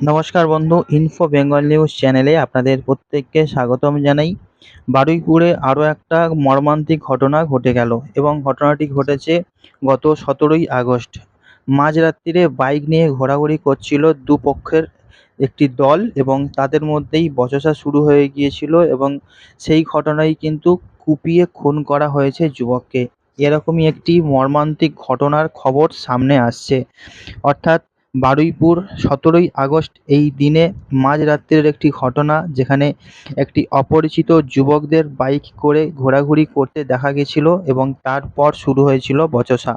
নমস্কার বন্ধু info Bengal news চ্যানেলে আপনাদের প্রত্যেককে স্বাগতম জানাই। বারুইপুরে আরও একটা মর্মান্তিক ঘটনা ঘটে গেল এবং ঘটনাটি ঘটেছে গত সতেরোই আগস্ট। মাঝরাত্রিরে বাইক নিয়ে ঘোরাঘুরি করছিল দুপক্ষের একটি দল এবং তাদের মধ্যেই বচসা শুরু হয়ে গিয়েছিল এবং সেই ঘটনায় কিন্তু কুপিয়ে খুন করা হয়েছে যুবককে। এরকমই একটি মর্মান্তিক ঘটনার খবর সামনে আসছে। অর্থাৎ বারুইপুর সতেরোই আগস্ট এই দিনে মাঝরাত্রের একটি ঘটনা যেখানে একটি অপরিচিত যুবকদের বাইক করে ঘোরাঘুরি করতে দেখা গেছিল এবং তারপর শুরু হয়েছিল বচসা।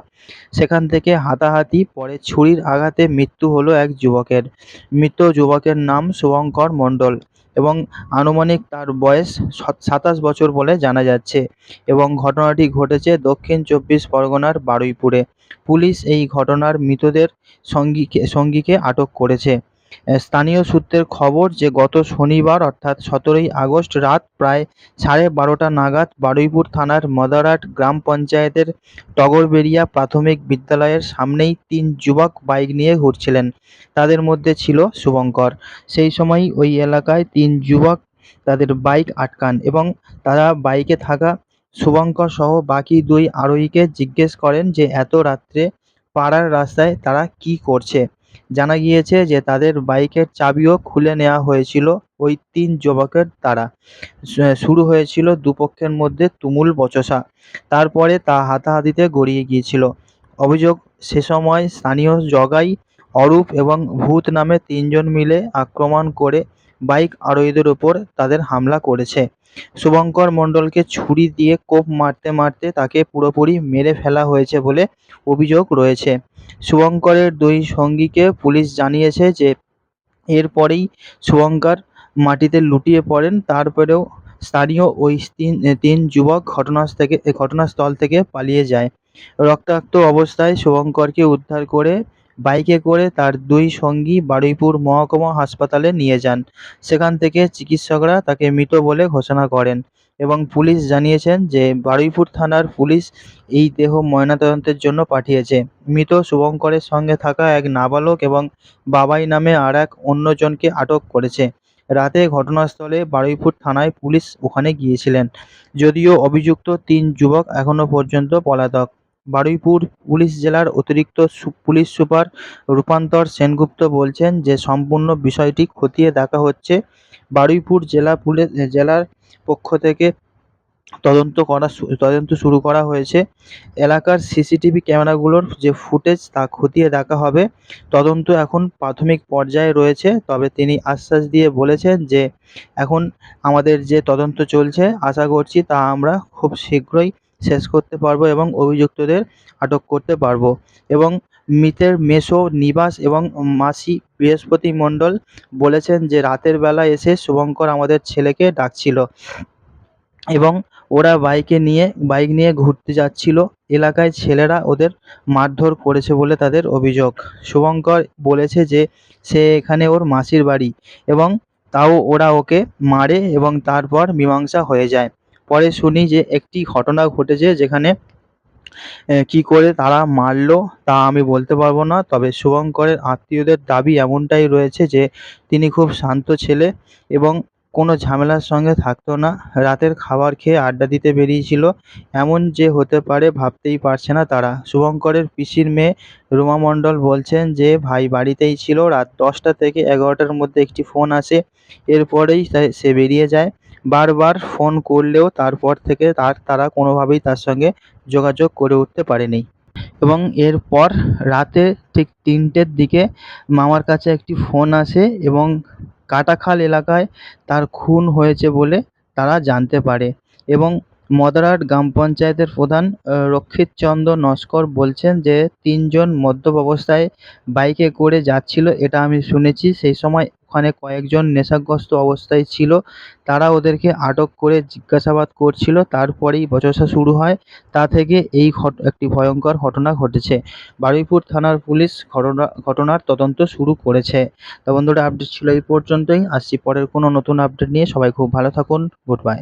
সেখান থেকে হাতাহাতি পরে ছুরির আঘাতে মৃত্যু হল এক যুবকের। মৃত যুবকের নাম শুভঙ্কর মণ্ডল। এবং আনুমানিক তার বয়স সাতাশ বছর বলে জানা যাচ্ছে এবং ঘটনাটি ঘটেছে দক্ষিণ চব্বিশ পরগনার বারুইপুরে। পুলিশ এই ঘটনার মৃতদের সঙ্গীকে সঙ্গীকে আটক করেছে। স্থানীয় সূত্রের খবর যে, গত শনিবার, অর্থাৎ সতেরোই আগস্ট রাত প্রায় সাড়ে বারোটা নাগাদ বারুইপুর থানার মদারহাট গ্রাম পঞ্চায়েতের টগরবেড়িয়া প্রাথমিক বিদ্যালয়ের সামনেই তিন যুবক বাইক নিয়ে ঘুরছিলেন। তাদের মধ্যে ছিল শুভঙ্কর। সেই সময়ই ওই এলাকায় তিন যুবক তাদের বাইক আটকান এবং তারা বাইকে থাকা শুভঙ্কর সহ বাকি দুই আরোহীকে জিজ্ঞেস করেন যে, এত রাত্রে পাড়ার রাস্তায় তারা কী করছে? জানা গিয়েছে যে তাদের বাইকের চাবিও খুলে নেওয়া হয়েছিল ওই তিন যুবকের দ্বারা। শুরু হয়েছিল দুপক্ষের মধ্যে তুমুল বচসা। তারপরে তা হাতাহাতিতে গড়িয়ে গিয়েছিল। অভিযোগ, সে সময় স্থানীয় জগাই অরূপ এবং ভূত নামে তিনজন মিলে আক্রমণ করে বাইক আরোহীদের ওপর তাদের হামলা করেছে। শুভঙ্কর মণ্ডলকে ছুরি দিয়ে কোপ মারতে মারতে তাকে পুরোপুরি মেরে ফেলা হয়েছে বলে অভিযোগ রয়েছে। শুভঙ্করের দুই সঙ্গীকে পুলিশ জানিয়েছে যে, এরপরেই শুভঙ্কর মাটিতে লুটিয়ে পড়েন, তারপরেও স্থানীয় ওই তিন তিন যুবক ঘটনাস থেকে, ঘটনাস্থল থেকে পালিয়ে যায়। রক্তাক্ত অবস্থায় শুভঙ্করকে উদ্ধার করে বাইকে করে তার দুই সঙ্গী বারুইপুর মহকুমা হাসপাতালে নিয়ে যান। সেখান থেকে চিকিৎসকরা তাকে মৃত বলে ঘোষণা করেন এবং পুলিশ জানিয়েছেন যে বারুইপুর থানার পুলিশ এই দেহ ময়নাতদন্তের জন্য পাঠিয়েছে। মৃত শুভঙ্করের সঙ্গে থাকা এক নাবালক এবং বাবাই নামে আর এক অন্যজনকে আটক করেছে। রাতে ঘটনাস্থলে বারুইপুর থানায় পুলিশ ওখানে গিয়েছিলেন। যদিও অভিযুক্ত তিন যুবক এখনও পর্যন্ত পলাতক। বারুইপুর পুলিশ জেলার অতিরিক্ত পুলিশ সুপার রূপান্তর সেনগুপ্ত বলছেন যে সম্পূর্ণ বিষয়টি খতিয়ে দেখা হচ্ছে। বারুইপুর জেলা পুলিশ, জেলার পক্ষ থেকে তদন্ত করা তদন্ত শুরু করা হয়েছে। এলাকার সিসিটিভি ক্যামেরাগুলোর যে ফুটেজ তা খতিয়ে দেখা হবে। তদন্ত এখন প্রাথমিক পর্যায়ে রয়েছে। তবে তিনি আশ্বাস দিয়ে বলেছেন যে এখন আমাদের যে তদন্ত চলছে, আশা করছি তা আমরা খুব শীঘ্রই শেষ করতে পারব এবং অভিযুক্তদের আটক করতে পারব। এবং মৃতের মেসো নিবাস এবং মাসি বৃহস্পতি মণ্ডল বলেছেন যে, রাতের বেলা এসে শুভঙ্কর আমাদের ছেলেকে ডাকছিল এবং ওরা বাইকে নিয়ে, বাইক নিয়ে ঘুরতে যাচ্ছিল। এলাকায় ছেলেরা ওদের মারধর করেছে বলে তাদের অভিযোগ। শুভঙ্কর বলেছে যে, সে এখানে ওর মাসির বাড়ি এবং তাও ওরা ওকে মারে এবং তারপর মীমাংসা হয়ে যায়। পরে শুনি যে একটি ঘটনা ঘটেছে যেখানে কী করে তারা মারলো তা আমি বলতে পারব না। তবে শুভঙ্করের আত্মীয়দের দাবি এমনটাই রয়েছে যে, তিনি খুব শান্ত ছেলে এবং কোনো ঝামেলার সঙ্গে থাকতো না। রাতের খাবার খেয়ে আড্ডা দিতে বেরিয়েছিল। এমন যে হতে পারে ভাবতেই পারছে না তারা। শুভঙ্করের পিসির মেয়ে রুমা মণ্ডল বলছেন যে, ভাই বাড়িতেই ছিল। রাত দশটা থেকে এগারোটার মধ্যে একটি ফোন আসে। এরপরেই সে বেরিয়ে যায়। বারবার ফোন করলেও তারপর থেকে তার তারা কোনোভাবেই তার সঙ্গে যোগাযোগ করে উঠতে পারেনি। এবং এরপর রাতে ঠিক তিনটের দিকে মামার কাছে একটি ফোন আসে এবং কাটাখাল এলাকায় তার খুন হয়েছে বলে তারা জানতে পারে। এবং মদারহাট গ্রাম পঞ্চায়েতের প্রধান রক্ষিত চন্দ্র নস্কর বলছেন যে তিনজন মদ্যপ অবস্থায় বাইকে করে যাচ্ছিল, এটা আমি শুনেছি। সেই সময় ওখানে কয়েকজন নেশাগ্রস্ত অবস্থায় ছিল, তারা ওদেরকে আটক করে জিজ্ঞাসাবাদ করছিল, তারপরেই বচসা শুরু হয়। তা থেকে এই একটি ভয়ঙ্কর ঘটনা ঘটেছে। বারুইপুর থানার পুলিশ ঘটনা, ঘটনার তদন্ত শুরু করেছে। তো বন্ধুরা আপডেট ছিল এই পর্যন্তই। আসছি পরের কোনো নতুন আপডেট নিয়ে। সবাই খুব ভালো থাকুন। Good bye